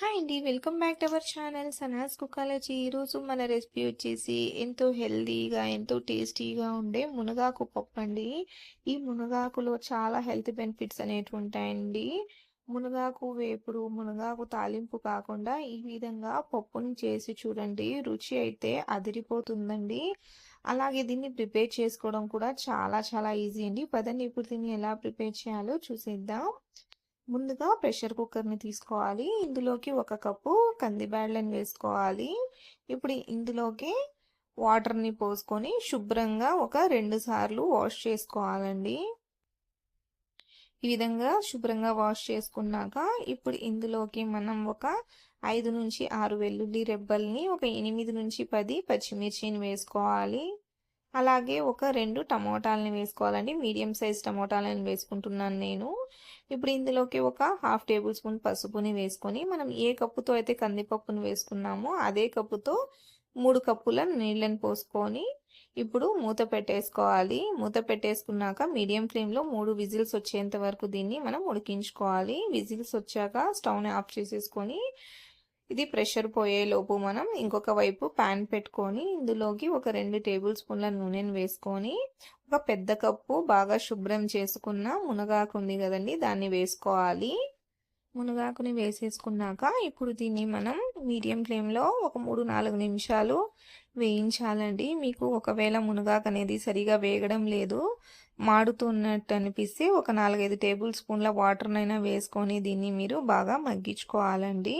Hi అండి welcome back to our channel Sana's cookology ఈరోజు మన రెసిపీ వచ్చేసి ఎంతో హెల్తీగా ఎంతో టేస్టీగా ఉండే మునగాకు పప్పు అండి. ఈ మునగాకులో చాలా హెల్త్ బెనిఫిట్స్ అనేవి ఉంటాయండి మునగాకు వేపుడు మునగాకు తాలింపు కాకుండా ఈ విధంగా పప్పుని చేసి చూడండి రుచి అయితే అదిరిపోతుందండి. అలాగే దీన్ని ప్రిపేర్ చేసుకోవడం కూడా చాలా చాలా ఈజీ అండి. పదండి ఇప్పుడు దీన్ని ఎలా ప్రిపేర్ చేయాలో చూసేద్దాం. ముందుగా ప్రెషర్ కుక్కర్ని తీసుకోవాలి. ఇందులోకి ఒక కప్పు కందిబ్యాళ్ళని వేసుకోవాలి. ఇప్పుడు ఇందులోకి వాటర్ని పోసుకొని శుభ్రంగా ఒక రెండు సార్లు వాష్ చేసుకోవాలండి. ఈ విధంగా శుభ్రంగా వాష్ చేసుకున్నాక ఇప్పుడు ఇందులోకి మనం ఒక ఐదు నుంచి ఆరు వెల్లుల్లి రెబ్బల్ని ఒక ఎనిమిది నుంచి పది పచ్చిమిర్చిని వేసుకోవాలి. అలాగే ఒక రెండు టమోటాలని వేసుకోవాలండి. మీడియం సైజ్ టమోటాలని వేసుకుంటున్నాను నేను. ఇప్పుడు ఇందులోకి ఒక హాఫ్ టేబుల్ స్పూన్ పసుపుని వేసుకొని మనం ఏ కప్పుతో అయితే కందిపప్పుని వేసుకున్నామో అదే కప్పుతో మూడు కప్పుల నీళ్ళని పోసుకొని ఇప్పుడు మూత పెట్టేసుకోవాలి. మూత పెట్టేసుకున్నాక మీడియం ఫ్లేమ్లో మూడు విజిల్స్ వచ్చేంత వరకు దీన్ని మనం ఉడికించుకోవాలి. విజిల్స్ వచ్చాక స్టవ్ని ఆఫ్ చేసేసుకొని ఇది ప్రెషర్ పోయేలోపు మనం ఇంకొక వైపు ప్యాన్ పెట్టుకొని ఇందులోకి ఒక రెండు టేబుల్ స్పూన్ల నూనెను వేసుకొని ఒక పెద్ద కప్పు బాగా శుభ్రం చేసుకున్న మునగాకు ఉంది కదండి దాన్ని వేసుకోవాలి. మునగాకుని వేసేసుకున్నాక ఇప్పుడు దీన్ని మనం మీడియం ఫ్లేమ్లో ఒక మూడు నాలుగు నిమిషాలు వేయించాలండి. మీకు ఒకవేళ మునగాకు అనేది సరిగా వేగడం లేదు మాడుతున్నట్టు అనిపిస్తే ఒక నాలుగైదు టేబుల్ స్పూన్ల వాటర్నైనా వేసుకొని దీన్ని మీరు బాగా మగ్గించుకోవాలండి.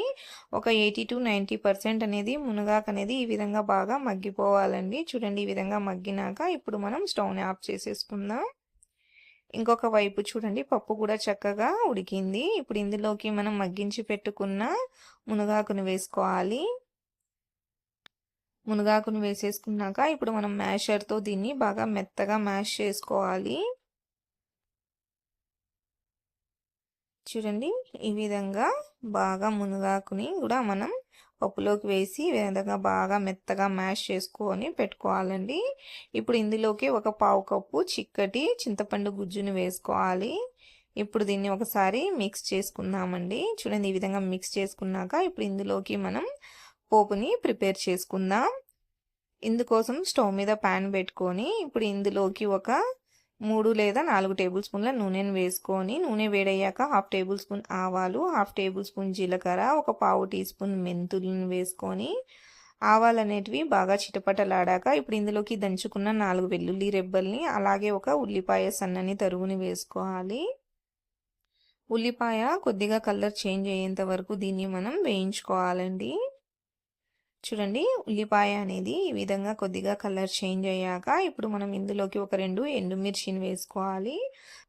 ఒక ఎయిటీ టు నైంటీ పర్సెంట్ అనేది మునగాకు అనేది ఈ విధంగా బాగా మగ్గిపోవాలండి. చూడండి ఈ విధంగా మగ్గినాక ఇప్పుడు మనం స్టవ్ని ఆఫ్ చేసేసుకుందాం. ఇంకొక వైపు చూడండి పప్పు కూడా చక్కగా ఉడికింది. ఇప్పుడు ఇందులోకి మనం మగ్గించి పెట్టుకున్న మునగాకును వేసుకోవాలి. మునగాకును వేసేసుకున్నాక ఇప్పుడు మనం మ్యాషర్తో దీన్ని బాగా మెత్తగా మ్యాష్ చేసుకోవాలి. చూడండి ఈ విధంగా బాగా మునగాకుని కూడా మనం పప్పులోకి వేసి విధంగా బాగా మెత్తగా మ్యాష్ చేసుకొని పెట్టుకోవాలండి. ఇప్పుడు ఇందులోకి ఒక పావు కప్పు చిక్కటి చింతపండు గుజ్జుని వేసుకోవాలి. ఇప్పుడు దీన్ని ఒకసారి మిక్స్ చేసుకుందామండి. చూడండి ఈ విధంగా మిక్స్ చేసుకున్నాక ఇప్పుడు ఇందులోకి మనం పోపుని ప్రిపేర్ చేసుకుందాం. ఇందుకోసం స్టవ్ మీద ప్యాన్ పెట్టుకొని ఇప్పుడు ఇందులోకి ఒక మూడు లేదా నాలుగు టేబుల్ స్పూన్ల నూనెను వేసుకొని నూనె వేడయ్యాక హాఫ్ టేబుల్ స్పూన్ ఆవాలు హాఫ్ టేబుల్ స్పూన్ జీలకర్ర ఒక పావు టీ స్పూన్ మెంతులను వేసుకొని ఆవాలు అనేటివి బాగా చిటపటలాడాక ఇప్పుడు ఇందులోకి దంచుకున్న నాలుగు వెల్లుల్లి రెబ్బల్ని అలాగే ఒక ఉల్లిపాయ సన్నని తరుగుని వేసుకోవాలి. ఉల్లిపాయ కొద్దిగా కలర్ చేంజ్ అయ్యేంత వరకు దీన్ని మనం వేయించుకోవాలండి. చూడండి ఉల్లిపాయ అనేది ఈ విధంగా కొద్దిగా కలర్ చేంజ్ అయ్యాక ఇప్పుడు మనం ఇందులోకి ఒక రెండు ఎండుమిర్చిని వేసుకోవాలి.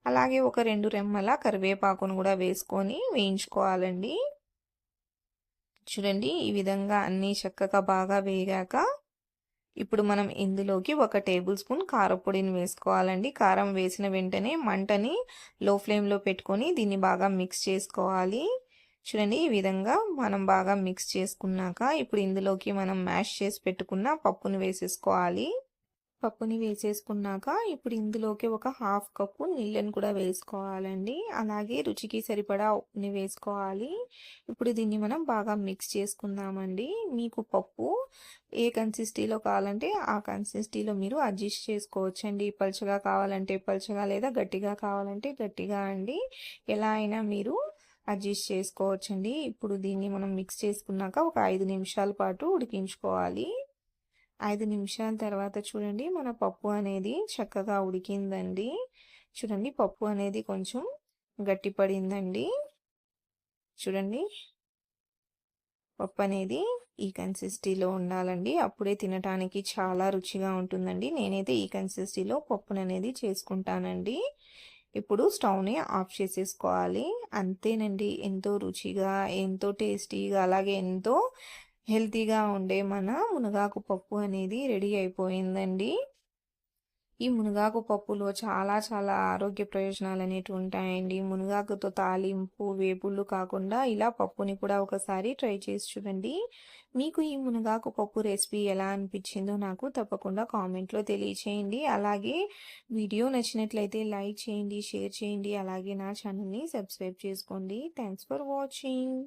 అలాగే ఒక రెండు రెమ్మల కరివేపాకును కూడా వేసుకొని వేయించుకోవాలండి. చూడండి ఈ విధంగా అన్నీ చక్కగా బాగా వేగాక ఇప్పుడు మనం ఇందులోకి ఒక టేబుల్ స్పూన్ కారపొడిని వేసుకోవాలండి. కారం వేసిన వెంటనే మంటని లో ఫ్లేమ్లో పెట్టుకొని దీన్ని బాగా మిక్స్ చేసుకోవాలి. చూడండి ఈ విధంగా మనం బాగా మిక్స్ చేసుకున్నాక ఇప్పుడు ఇందులోకి మనం మ్యాష్ చేసి పెట్టుకున్న పప్పుని వేసేసుకోవాలి. పప్పుని వేసేసుకున్నాక ఇప్పుడు ఇందులోకి ఒక హాఫ్ కప్పు నీళ్ళని కూడా వేసుకోవాలండి. అలాగే రుచికి సరిపడా ఉప్పుని వేసుకోవాలి. ఇప్పుడు దీన్ని మనం బాగా మిక్స్ చేసుకుందామండి. మీకు పప్పు ఏ కన్సిస్టీలో కావాలంటే ఆ కన్సిస్టీలో మీరు అడ్జస్ట్ చేసుకోవచ్చండి. పలుచగా కావాలంటే పలుచగా లేదా గట్టిగా కావాలంటే గట్టిగా అండి. ఎలా అయినా మీరు అడ్జస్ట్ చేసుకోవచ్చండి. ఇప్పుడు దీన్ని మనం మిక్స్ చేసుకున్నాక ఒక ఐదు నిమిషాల పాటు ఉడికించుకోవాలి. ఐదు నిమిషాల తర్వాత చూడండి మన పప్పు అనేది చక్కగా ఉడికిందండి. చూడండి పప్పు అనేది కొంచెం గట్టిపడిందండి. చూడండి పప్పు అనేది ఈ కన్సిస్టీలో ఉండాలండి. అప్పుడే తినటానికి చాలా రుచిగా ఉంటుందండి. నేనైతే ఈ కన్సిస్టీలో పప్పును అనేది చేసుకుంటానండి. ఇప్పుడు స్టవ్ని ఆఫ్ చేసేసుకోవాలి. అంతేనండి. ఎంతో రుచిగా ఎంతో టేస్టీగా అలాగే ఎంతో హెల్తీగా ఉండే మన మునగాకు పప్పు అనేది రెడీ అయిపోయిందండి. ఈ మునగాకు పప్పులో చాలా చాలా ఆరోగ్య ప్రయోజనాలు అనేవి ఉంటాయండి. మునగాకుతో తాలింపు వేపుళ్ళు కాకుండా ఇలా పప్పుని కూడా ఒకసారి ట్రై చేసి చూడండి. మీకు ఈ మునగాకు పప్పు రెసిపీ ఎలా అనిపించిందో నాకు తప్పకుండా కామెంట్లో తెలియచేయండి. అలాగే వీడియో నచ్చినట్లయితే లైక్ చేయండి షేర్ చేయండి. అలాగే నా ఛానల్ని సబ్స్క్రైబ్ చేసుకోండి. Thanks for watching.